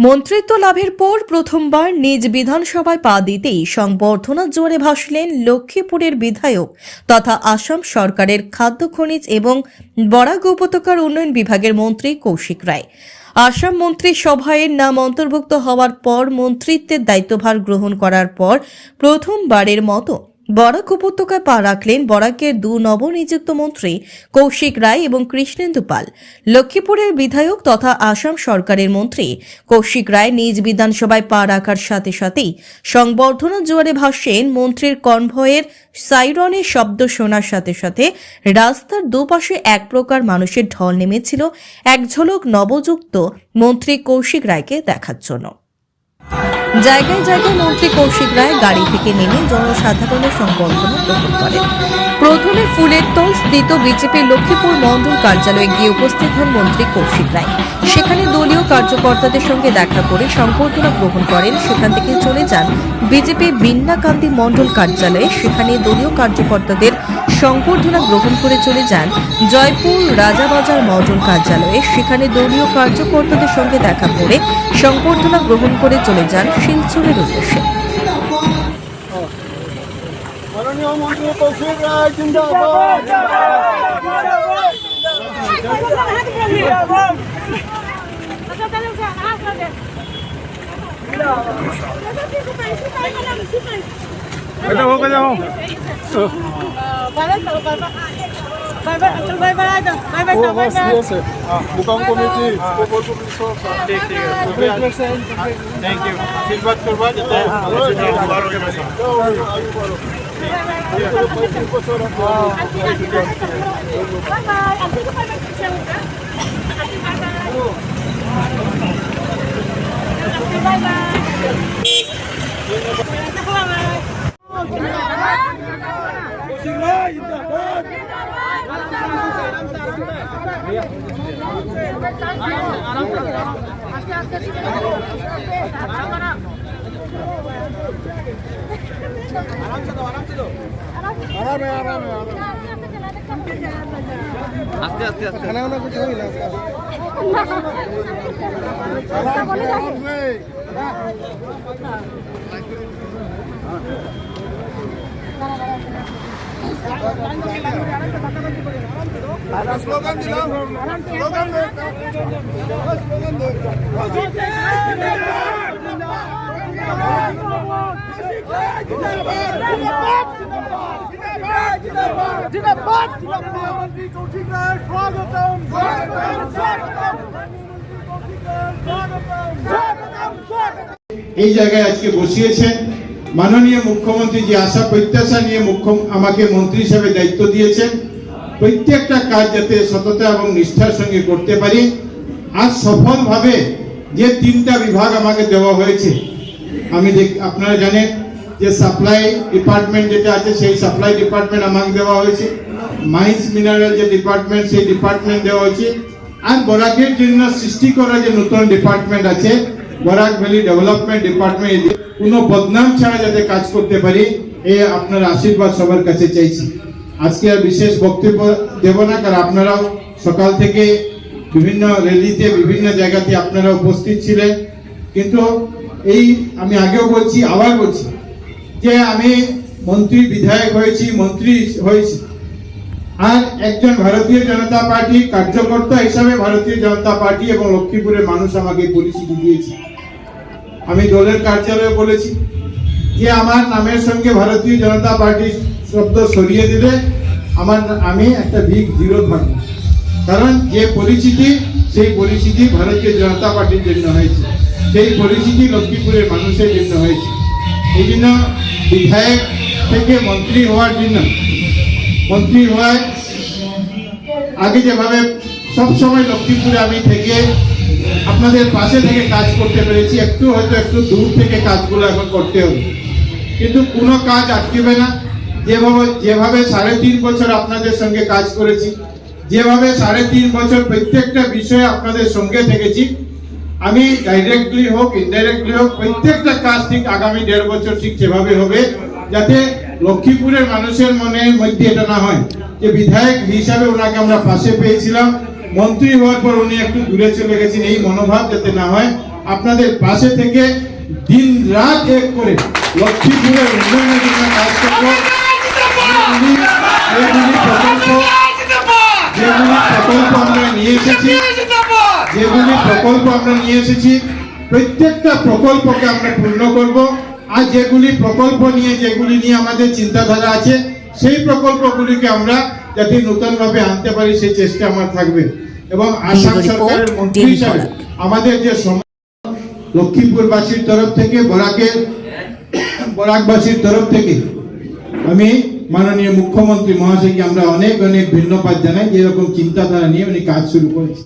মন্ত্রিত্ব লাভের পর প্রথমবার নিজ বিধানসভায় পা দিতেই সংবর্ধনা জোরে ভাসলেন লক্ষ্মীপুরের বিধায়ক তথা আসাম সরকারের খাদ্য খনিজ এবং বরাক উপত্যকার উন্নয়ন বিভাগের মন্ত্রী কৌশিক রায়। আসাম মন্ত্রী সভায়ের নাম অন্তর্ভুক্ত হওয়ার পর মন্ত্রিত্বের দায়িত্বভার গ্রহণ করার পর প্রথমবারের মতো বরাক উপত্যকায় পা রাখলেন বরাকের দু নবনিযুক্ত মন্ত্রী কৌশিক রায় এবং কৃষ্ণেন্দু পাল। লক্ষ্মীপুরের বিধায়ক তথা আসাম সরকারের মন্ত্রী কৌশিক রায় নিজ বিধানসভায় পা রাখার সাথে সাথেই সংবর্ধনা জোয়ারে ভাসেন মন্ত্রীর কনভয়ের সাইরনের শব্দ শোনার সাথে সাথে রাস্তার দুপাশে এক প্রকার মানুষের ঢল নেমেছিল। এক ঝলক নবযুক্ত মন্ত্রী কৌশিক রায়কে দেখার জন্য। জায়গায় জায়গায় মন্ত্রী কৌশিক রায় গাড়ি থেকে নেমে জনসাধারণের সংবর্ধনা গ্রহণ করেন। প্রথমে ফুলের তোল স্থিত বিজেপির লক্ষ্মীপুর মন্ডল কার্যালয়ে গিয়ে উপস্থিত হন মন্ত্রী কৌশিক রায়। সেখানে দলীয় কার্যকর্তাদের সঙ্গে দেখা করে সংবর্ধনা গ্রহণ করেন। সেখান থেকে চলে যান বিজেপি বিন্নাকান্তি মণ্ডল কার্যালয়ে। সেখানে দলীয় কার্যকর্তাদের সংবর্ধনা গ্রহণ করে চলে যান জয়পুর রাজাবাজার মণ্ডল কার্যালয়ে। সেখানে দলীয় কার্যকর্তাদের সঙ্গে দেখা করে সংবর্ধনা গ্রহণ করে চলে যান শিলচরের উদ্দেশ্যে। মাননীয় মন্ত্রী কৌশিক রায় জিন্দাবাদ এটা হোক যাও মুকাম কমিটি থ্যাংক ইউ আশীর্বাদ করবা যাতে ভালোকে বসা আরামে আরামে আরামে আস্তে আস্তে আস্তে। খানা ওনা কিছু হইল এই জায়গায় আজকে বসিয়েছেন মাননীয় মুখ্যমন্ত্রী যে আশা প্রত্যাশা নিয়ে মুখ্য আমাকে মন্ত্রী হিসেবে দায়িত্ব দিয়েছেন, প্রত্যেকটা কাজ যাতে সততা এবং নিষ্ঠার সঙ্গে করতে পারি। আজ সফলভাবে যে তিনটা বিভাগ আমাকে দেওয়া হয়েছে, আমি দেখ, আপনারা জানেন যে সাপ্লাই ডিপার্টমেন্ট যেটা আছে, সেই সাপ্লাই ডিপার্টমেন্ট আমাকে দেওয়া হয়েছে। মাইন্স মিনারেল যে ডিপার্টমেন্ট, সেই ডিপার্টমেন্ট দেওয়া হয়েছে। আর বরাকের জন্য সৃষ্টি করা যে নতুন ডিপার্টমেন্ট আছে বরাক ভ্যালি ডেভেলপমেন্ট ডিপার্টমেন্ট কোনো বদনাম ছাড়া যাতে কাজ করতে পারি, এ আপনার আশীর্বাদ সবার কাছে চাইছি। আজকে আর বিশেষ বক্তব্য দেব না, কারণ আপনারাও সকাল থেকে বিভিন্ন র্যালিতে, বিভিন্ন জায়গাতে আপনারা উপস্থিত ছিলেন। কিন্তু এই আমি আগেও বলছি, আবার বলছি যে আমি মন্ত্রী বিধায়ক হয়েছি, মন্ত্রী হয়েছি। আর একজন ভারতীয় জনতা পার্টি কার্যকর্তা হিসাবে ভারতীয় জনতা পার্টি এবং লক্ষ্মীপুরের মানুষ আমাকে পরিচিতি দিয়েছে। আমি দলের কার্যালয়ে বলেছি যে আমার নামের সঙ্গে ভারতীয় জনতা পার্টির শব্দ সরিয়ে দিলে আমার আমি একটা বিগ জিরো থাকব কারণ যে পরিচিতি, সেই পরিচিতি ভারতীয় জনতা পার্টির জন্য হয়েছে। সেই পরিচিতি লক্ষ্মীপুরের মানুষের জন্য হয়েছে। এই জন্য বিধায়ক থেকে মন্ত্রী হওয়ার জন্য, মন্ত্রী হওয়ায় আগে যেভাবে সবসময় লক্ষ্মীপুরে আমি থেকে আপনাদের পাশে থেকে কাজ করতে পেরেছি। একটু হয়তো একটু দূর থেকে কাজগুলো এখন করতে হবে। কিন্তু কোনো কাজ আটকেবে না। যেভাবে যেভাবে সাড়ে তিন বছর আপনাদের সঙ্গে কাজ করেছি, যেভাবে সাড়ে তিন বছর প্রত্যেকটা বিষয়ে আপনাদের সঙ্গে থেকেছি, আমি ডাইরেক্টলি হোক ইনডাইরেক্টলি হোক, প্রত্যেকটা কাজ ঠিক আগামী দেড় বছর ঠিক যেভাবে হবে, যাতে লক্ষ্মীপুরের মানুষের মনের মধ্যে এটা না হয়, যে বিধায়ক হিসাবে ওনাকে আমরা পাশে পেয়েছিলাম। মন্ত্রী হওয়ার পর উনি একটু দূরে চলে গেছেন, এই মনোভাব যাতে না হয়। আপনাদের পাশে থেকে দিন রাত এক করে লক্ষ্মীপুরের উন্নয়নের জন্য কাজ করব। যেগুলি প্রকল্প আমরা নিয়ে এসেছি যেগুলি প্রকল্প আমরা নিয়ে এসেছি, প্রত্যেকটা প্রকল্পকে আমরা পূর্ণ করব। আর যেগুলি প্রকল্প নিয়ে, যেগুলি নিয়ে আমাদের চিন্তাধারা আছে, সেই প্রকল্পগুলিকে আমরা যাতে নতুনভাবে আনতে পারি সেই চেষ্টা আমার থাকবে। এবং আসাম সরকারের মন্ত্রী হিসাবে আমাদের যে লক্ষ্মীপুরবাসীর তরফ থেকে বরাকের বরাকবাসীর তরফ থেকে আমি মাননীয় মুখ্যমন্ত্রী মহাশয়কে আমরা অনেক অনেক ধন্যবাদ জানাই যেরকম চিন্তাধারা নিয়ে উনি কাজ শুরু করেছেন।